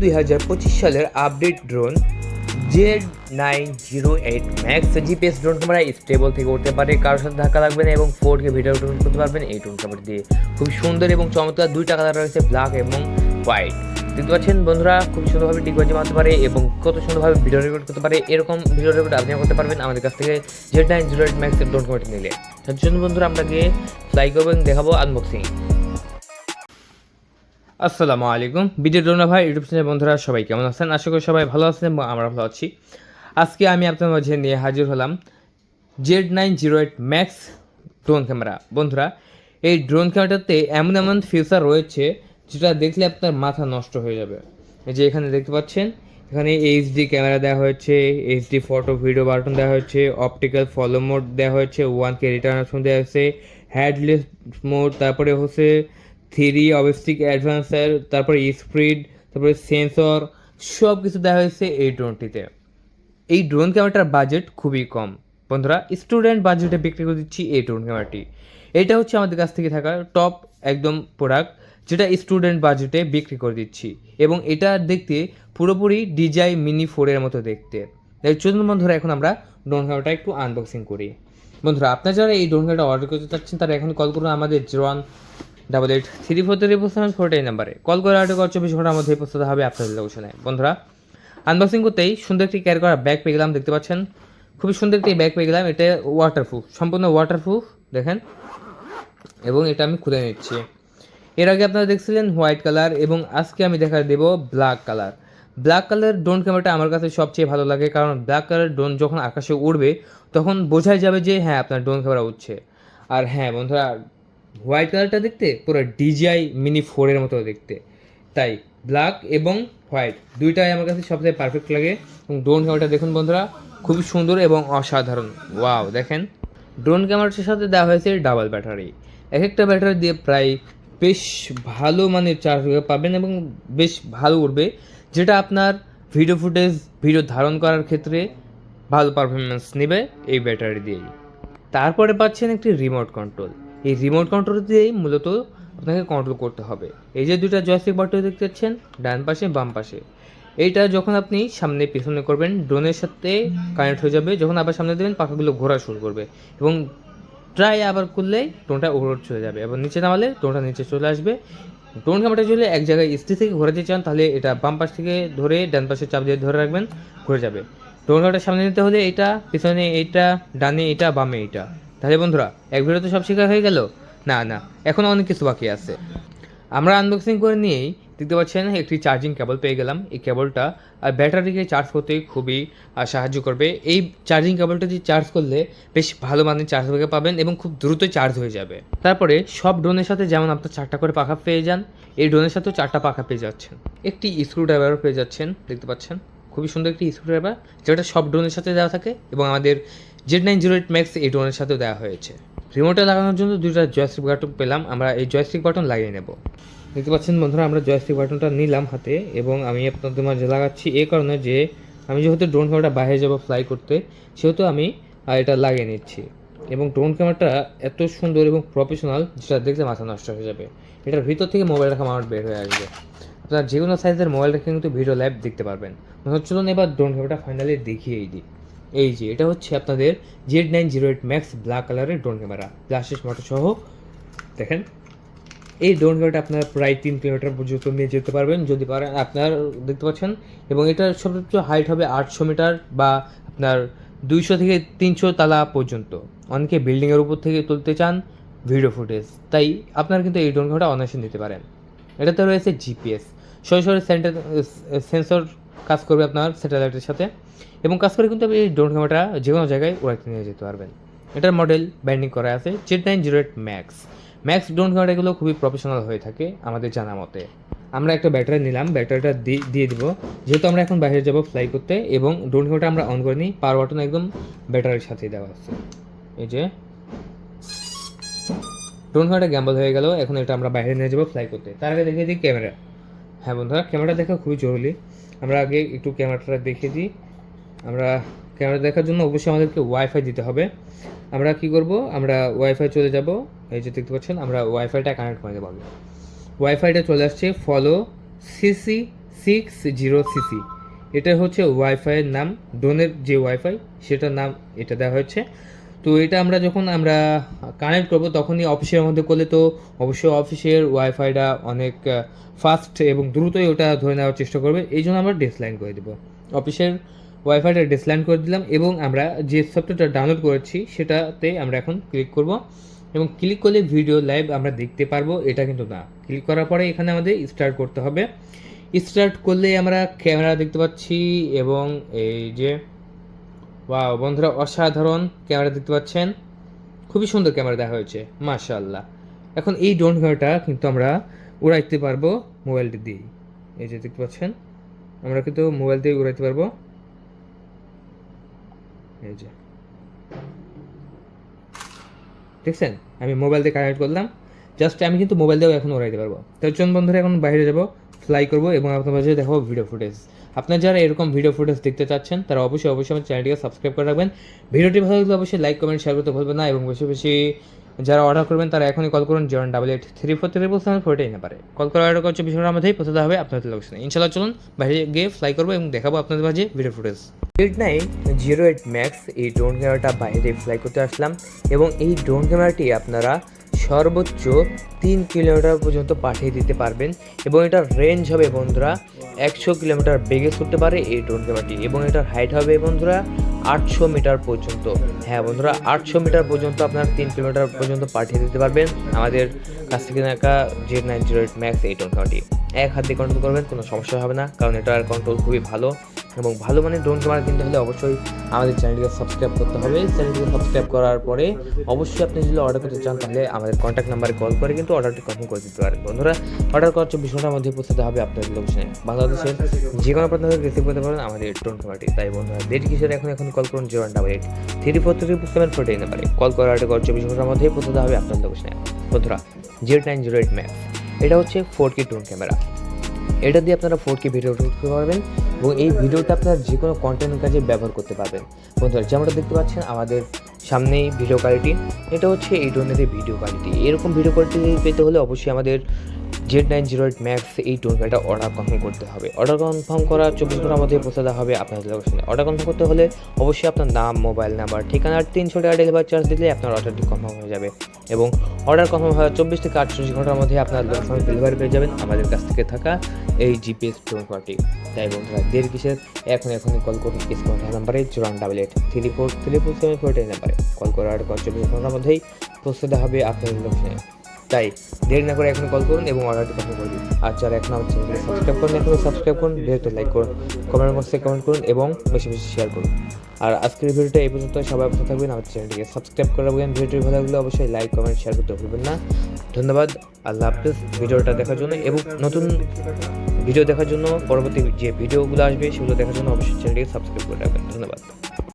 দুই হাজার পঁচিশ সালের update drone Z nine zero eight max GPS drone camera stable থেকে উঠতে পারে, কারোর সাথে ধাক্কা লাগবে না এবং ফোর কে ভিডিও ড্রোন করতে পারবেন। এই ড্রোন ক্যামেরা দিয়ে খুব সুন্দর এবং চমৎকার। দুইটা কালার রয়েছে ব্ল্যাক এবং হোয়াইট দেখতে পাচ্ছেন বন্ধুরা, খুব সুন্দরভাবে টিকবাজি মারতে পারে এবং কত সুন্দরভাবে ভিডিও রেকর্ড করতে পারে। এরকম ভিডিও রেকর্ড আপনি করতে পারবেন আমাদের কাছ থেকে Z nine zero eight max drone ক্যামেরাটি নিলে। তার জন্য বন্ধুরা, আমরা গিয়ে ফ্লাই করব দেখাবো আনবক্সিং আসসালামু আলাইকুম। বিজয় ডোনা ভাই, ইউটিউব চ্যানেল বন্ধুরা, সবাই কেমন আছেন? আশা করি সবাই ভালো আছেন এবং আমরা ভালো আছি। আজকে আমি আপনার মাঝে নিয়ে হাজির হলাম Z nine zero eight max drone camera. বন্ধুরা, এই ড্রোন ক্যামেরাটাতে এমন এমন ফিচার রয়েছে যেটা দেখলে আপনার মাথা নষ্ট হয়ে যাবে। যে এখানে দেখতে পাচ্ছেন, এখানে এইচডি ক্যামেরা দেওয়া হয়েছে, এইচডি ফটো ভিডিও বাটন দেওয়া হয়েছে অপটিক্যাল ফলো মোড দেওয়া হয়েছে ওয়ান কে রিটার্ন অপশন দেওয়া হয়েছে হ্যাডলেস মোড তারপরে হচ্ছে থ্রি অবস্টিক অ্যাডভান্সার তারপরে স্প্রিড তারপরে সেন্সর সব কিছু দেওয়া হয়েছে এই ড্রোনটিতে। এই ড্রোন ক্যামেরাটার বাজেট খুবই কম। বন্ধুরা স্টুডেন্ট বাজেটে বিক্রি করে দিচ্ছি এই ড্রোন ক্যামেরাটি এটা হচ্ছে আমাদের কাছ থেকে থাকা টপ একদম প্রোডাক্ট যেটা স্টুডেন্ট বাজেটে বিক্রি করে দিচ্ছি। এবং এটা দেখতে পুরোপুরি ডিজাই মিনি ফোরের মতো দেখতে। তাই চলুন বন্ধুরা, এখন আমরা ড্রোন ক্যামেরাটা একটু আনবক্সিং করি। বন্ধুরা, আপনারা যারা এই ড্রোন ক্যামেরাটা অর্ডার করতে চাচ্ছেন, তারা এখন কল করুন আমাদের zero one double eight three four three four seven four এই নাম্বারে কল করে করার চব্বিশ ঘণ্টার মধ্যে পৌঁছাতে হবে আপনাদের লোকেশনে বন্ধুরা, আনবক্সিং করতেই সুন্দর একটি ক্যারি করা ব্যাগ পেয়ে গেলাম, দেখতে পাচ্ছেন? খুবই সুন্দর একটি ব্যাগ পেয়ে গেলাম, এটা ওয়াটারপ্রুফ সম্পূর্ণ ওয়াটারপ্রুফ দেখেন। এবং এটা আমি খুলে নিচ্ছি। এর আগে আপনারা দেখছিলেন হোয়াইট কালার এবং আজকে আমি দেখা দেব black colour black colour drone ক্যামেরাটা আমার কাছে সবচেয়ে ভালো লাগে, কারণ ব্ল্যাক কালার ড্রোন যখন আকাশে উড়বে, তখন বোঝাই যাবে যে হ্যাঁ আপনার ড্রোন ক্যামেরা উঠছে আর হ্যাঁ বন্ধুরা হোয়াইট কালারটা দেখতে পুরো ডিজিআই মিনি ফোরের মতো দেখতে। তাই ব্ল্যাক এবং হোয়াইট দুইটাই আমার কাছে সবচেয়ে পারফেক্ট লাগে। এবং ড্রোন ক্যামেরাটা দেখুন বন্ধুরা খুবই সুন্দর এবং অসাধারণ। ওয়াও দেখেন। ড্রোন ক্যামেরাটার সাথে দেওয়া হয়েছে ডাবল ব্যাটারি এক একটা ব্যাটারি দিয়ে প্রায় বেশ ভালো মানের চার্জ পাবেন এবং বেশ ভালো উঠবে, যেটা আপনার ভিডিও ফুটেজ ভিডিও ধারণ করার ক্ষেত্রে ভালো পারফরমেন্স নেবে এই ব্যাটারি দিয়েই। তারপরে পাচ্ছেন একটি রিমোট কন্ট্রোল এই রিমোট কন্ট্রোল দিয়েই মূলত আপনাকে কন্ট্রোল করতে হবে। এই যে দুটা জয়স্টিক বাটন দেখতে পাচ্ছেন, ডান পাশে, বাম পাশে। এইটা যখন আপনি সামনে পিছনে করবেন ড্রোনের সাথে কানেক্ট হয়ে যাবে। যখন আবার সামনে দেবেন, পাখাগুলো ঘোরা শুরু করবে এবং ট্রাই আবার করলেই ড্রোনটা উপর চলে যাবে এবং নিচে নামালে ড্রোনটা নিচে চলে আসবে। ড্রোন ক্যামেরাটা যদি এক জায়গায় স্থির থেকে ঘোরাতে চান, তাহলে এটা বাম পাশ থেকে ধরে ডান পাশে চাপ দিয়ে ধরে রাখবেন, ঘুরে যাবে। ড্রোন ক্যামেরাটা সামনে নিতে হলে এটা, পিছনে এইটা, ডানে এটা বামে এইটা। তাহলে বন্ধুরা, এক ভিডিও তো সব শেখা হয়ে গেল? না না, এখন অনেক কিছু বাকি আছে। আমরা আনবক্সিং করে নিয়েই দেখতে পাচ্ছেন, একটি চার্জিং কেবল পেয়ে গেলাম। এই কেবলটা আর ব্যাটারিকে চার্জ করতে খুবই সাহায্য করবে। এই চার্জিং কেবলটা দিয়ে চার্জ করলে বেশ ভালো মানের চার্জ ব্যাকে পাবেন এবং খুব দ্রুত চার্জ হয়ে যাবে। তারপরে সব ড্রোনের সাথে যেমন আপনার চারটা করে পাখা পেয়ে যান, এই ড্রোনের সাথেও চারটা পাখা পেয়ে যাচ্ছেন। একটি স্ক্রু ড্রাইভারও পেয়ে যাচ্ছেন, দেখতে পাচ্ছেন। খুবই সুন্দর একটি স্ক্রু ড্রাইভার যেটা সব ড্রোনের সাথে দেওয়া থাকে এবং আমাদের Z nine zero eight max এই ড্রোনের সাথেও দেওয়া হয়েছে। রিমোটে লাগানোর জন্য দুইটা জয়স্টিক বাটন পেলাম, আমরা এই জয়স্টিক বাটন লাগিয়ে নেব। দেখতে পাচ্ছেন বন্ধুরা, আমরা জয়স্টিক বাটনটা নিলাম হাতে এবং আমি আপনাদের মাঝে লাগাচ্ছি এ কারণে যে আমি যেহেতু ড্রোন ক্যামেরাটা বাইরে যাব ফ্লাই করতে, সেহেতু আমি এটা লাগিয়ে নিচ্ছি। এবং ড্রোন ক্যামেরাটা এত সুন্দর এবং প্রফেশনাল যেটা দেখলে মাথা নষ্ট হয়ে যাবে। এটার ভিতর থেকে মোবাইল রাখা আমার বের হয়ে আসবে। আপনার যে কোনো সাইজের মোবাইল রেখে কিন্তু ভিডিও লাইভ দেখতে পারবেন। মনে চলুন এবার ড্রোন ক্যামেরাটা ফাইনালি দেখিয়েই দিই। এই যে, এটা হচ্ছে আপনাদের Z nine zero eight max black কালারের ড্রোন ক্যামেরা গ্লাসেস মোটর সহ। দেখেন, এই ড্রোন ক্যামেরাটা আপনার প্রায় তিন কিলোমিটার পর্যন্ত নিয়ে যেতে পারবেন, যদি পারেন, আপনার দেখতে পাচ্ছেন। এবং এটার সর্বোচ্চ হাইট হবে আটশো মিটার বা আপনার দুইশো থেকে তিনশো তালা পর্যন্ত। অনেকে বিল্ডিংয়ের উপর থেকে তুলতে চান ভিডিও ফুটেজ তাই আপনার কিন্তু এই ড্রোন ক্যামেরাটা অনায়াসে নিতে পারেন। এটাতে রয়েছে জিপিএস সরাসরি সেন্টার সেন্সর কাজ করবে আপনার স্যাটেলাইটের সাথে। এবং কাজ করে কিন্তু আপনি ড্রোন ক্যামেরাটা যে কোনো জায়গায় উড়াইতে নিয়ে যেতে পারবেন। এটার মডেল ব্যান্ডিং করা আছে Z nine zero eight max max drone ক্যামেরাগুলো খুবই প্রফেশনাল হয়ে থাকে আমাদের জানা মতে। আমরা একটা ব্যাটারি নিলাম, ব্যাটারিটা দিয়ে দিব। যেহেতু আমরা এখন বাইরে যাব ফ্লাই করতে, এবং ড্রোন ক্যামেরাটা আমরা অন করে নিই পাওয়ার বাটন একদম ব্যাটারির সাথে দেওয়া আছে। এই যে। ড্রোন ক্যামেরাটা গ্যাম্বল হয়ে গেল, এখন এটা আমরা বাইরে নিয়ে যাব ফ্লাই করতে। তার আগে দেখিয়ে দিই ক্যামেরা। হ্যাঁ বন্ধুরা ক্যামেরা দেখা খুবই জরুরি। আমরা আগে একটু ক্যামেরাটা দেখিয়ে দিই। আমরা ক্যামেরা দেখার জন্য অবশ্যই আমাদেরকে ওয়াইফাই দিতে হবে। আমরা কি করব? আমরা ওয়াইফাই চলে যাব। এই যে দেখতে পাচ্ছেন, আমরা ওয়াইফাইটা কানেক্ট করে দেবো আগে। ওয়াইফাইটা চলে আসছে follow CC six zero CC এটা হচ্ছে ওয়াইফাইয়ের নাম ড্রোনের যে ওয়াইফাই সেটার নাম এটা দেওয়া হয়েছে। তো এটা আমরা যখন আমরা কানেক্ট করব, তখনই অফিসের মধ্যে করলে তো অবশ্যই অফিসের ওয়াইফাইটা অনেক ফাস্ট এবং দ্রুতই ওটা ধরে নেওয়ার চেষ্টা করবে, এই জন্য আমরা ডিসলাইন করে দেবো। অফিসের ওয়াইফাইটা ডিসলাইন করে দিলাম এবং আমরা যে সফটওয়্যারটা ডাউনলোড করেছি সেটাতে আমরা এখন ক্লিক করব এবং ক্লিক করলে ভিডিও লাইভ আমরা দেখতে পারব, এটা কিন্তু না। ক্লিক করার পরে এখানে আমাদের স্টার্ট করতে হবে। স্টার্ট করলে আমরা ক্যামেরা দেখতে পাচ্ছি এবং এই যে বা বন্ধুরা অসাধারণ ক্যামেরা দেখতে পাচ্ছেন। খুবই সুন্দর ক্যামেরা দেখা হয়েছে, মাশাআল্লাহ। এখন এই ড্রোন ক্যামেরাটা কিন্তু আমরা উড়াইতে পারব মোবাইলটি দিয়েই। এই যে দেখতে পাচ্ছেন, আমরা কিন্তু মোবাইল দিয়ে উড়াইতে পারব। এই যে। দেখছেন? আমি মোবাইল দিয়ে কানেক্ট করলাম। জাস্ট আমি কিন্তু মোবাইল দিয়েও এখন উড়াইতে পারব। তার জন্য বন্ধুরা, এখন বাইরে যাব ফ্লাই করব এবং আপনার মাঝে দেখাবো ভিডিও ফুটেজ আপনার যারা এরকম ভিডিও ফুটেজ দেখতে চাচ্ছেন, তারা অবশ্যই অবশ্যই আমার চ্যানেলটিকে সাবস্ক্রাইব করে রাখবেন। ভিডিওটি ভালো লাগলে অবশ্যই লাইক কমেন্ট শেয়ার করতে ভুলবেন না এবং বেশি বেশি যারা অর্ডার করবেন তারা এখনই কল করুন zero double eight three four three four seven ফোরটাই না পারে কল করে অর্ডার করছে বিষয়টার মধ্যেই পছন্দ হবে আপনাদের লোকেশনে ইনশাল্লাহ চলুন বাইরে গিয়ে ফ্লাই করব এবং দেখাবো আপনাদের মাঝে video footage eight nine zero eight max এই ড্রোন ক্যামেরাটা বাইরে ফ্লাই করতে আসলাম এবং এই ড্রোন ক্যামেরাটি আপনারা সর্বোচ্চ তিন কিলোমিটার পর্যন্ত পাঠিয়ে দিতে পারবেন এবং এটার রেঞ্জ হবে বন্ধুরা একশো কিলোমিটার বেগে ছুটতে পারে এই ড্রোন ক্যামেরাটি এবং এটার হাইট হবে বন্ধুরা আটশো মিটার পর্যন্ত। হ্যাঁ বন্ধুরা, আটশো মিটার পর্যন্ত আপনার তিন কিলোমিটার পর্যন্ত পাঠিয়ে দিতে পারবেন। আমাদের কাছ থেকে থাকা Z nine zero eight max eight one এক হাত কন্ট্রোল করবেন, কোনো সমস্যা হবে না, কারণ এটার কন্ট্রোল খুবই ভালো। এবং ভালো মানের ড্রোন ক্যামেরা কিনতে হলে অবশ্যই আমাদের চ্যানেলটিকে সাবস্ক্রাইব করতে হবে। চ্যানেলটিকে সাবস্ক্রাইব করার পরে অবশ্যই আপনি যদি অর্ডার করতে চান, তাহলে আমাদের কন্ট্যাক্ট নাম্বারে কল করে কিন্তু অর্ডারটি কনফার্ম করে দিতে পারেন বন্ধুরা অর্ডার করার চব্বিশ ঘণ্টার মধ্যে পৌঁছাতে হবে আপনাদের লোকেশনে বাংলাদেশের যে কোনো থেকে রিসিভ করতে পারেন আমাদের ড্রোন ক্যামেরাটি তাই বন্ধুরা, দেরি কিসের? এখন এখন কল করুন zero double eight three four three seven four eight নাম্বারে। কল করে অর্ডার করার চব্বিশ ঘণ্টার মধ্যেই পৌঁছাতে হবে আপনার লোকেশনে বন্ধুরা zero nine zero eight max এটা হচ্ছে ফোর কে ড্রোন ক্যামেরা এটা দিয়ে আপনারা ফোর কে ভিডিও করতে পারবেন এবং এই ভিডিওটা আপনারা যে কোনো কন্টেন্টের কাজে ব্যবহার করতে পারবেন। বন্ধুরা, যেমনটা দেখতে পাচ্ছেন, আমাদের সামনেই ভিডিও কোয়ালিটি এটা হচ্ছে এই ধরনের ভিডিও কোয়ালিটি এরকম ভিডিও কোয়ালিটি পেতে হলে অবশ্যই আমাদের Z nine zero eight max এই গাড়িটা অর্ডার কনফার্ম করতে হবে। অর্ডার কনফার্ম করা চব্বিশ ঘণ্টার মধ্যে পৌঁছে দেওয়া হবে আপনার লোকেশনে অর্ডার কনফার্ম করতে হলে অবশ্যই আপনার নাম মোবাইল নাম্বার ঠিকানার তিনশো টাকা ডেলিভারি চার্জ দিলে আপনার অর্ডারটি কনফার্ম হয়ে যাবে। এবং অর্ডার কনফার্ম হওয়ার চব্বিশ থেকে আটচল্লিশ ঘণ্টার মধ্যে আপনার লোকেশনে ডেলিভারি পেয়ে যাবেন আমাদের কাছ থেকে থাকা এই জিপিএস পার্টি তাই বন্ধুরা দেড় কিসের? এখন এখনই কল করুন স্ক্রিন নাম্বারে চুরান double eight three four three four seven four নাম্বারে কল করার চব্বিশ ঘণ্টার মধ্যেই পৌঁছে দেওয়া হবে আপনাদের লোকেশনে তাই দেরি না করে এখন কল করুন এবং অর্ডারটি কনফার্ম করে দিন। আর যারা এখন আমার চ্যানেলকে সাবস্ক্রাইব করুন এখন সাবস্ক্রাইব করুন ভিডিওতে লাইক করুন কমেন্ট বক্সে কমেন্ট করুন এবং বেশি বেশি শেয়ার করুন। আর আজকের ভিডিওটা এই পর্যন্ত, সবাই ভালো থাকবেন, আমার চ্যানেলটিকে সাবস্ক্রাইব করে রাখবেন। ভিডিওটি ভালো লাগলে অবশ্যই লাইক কমেন্ট শেয়ার করতে ভুলবেন না। ধন্যবাদ, আল্লাহ হাফিজ। ভিডিওটা দেখার জন্য এবং নতুন ভিডিও দেখার জন্য পরবর্তী যে ভিডিওগুলো আসবে, সেগুলো দেখার জন্য অবশ্যই চ্যানেলটিকে সাবস্ক্রাইব করে রাখবেন। ধন্যবাদ।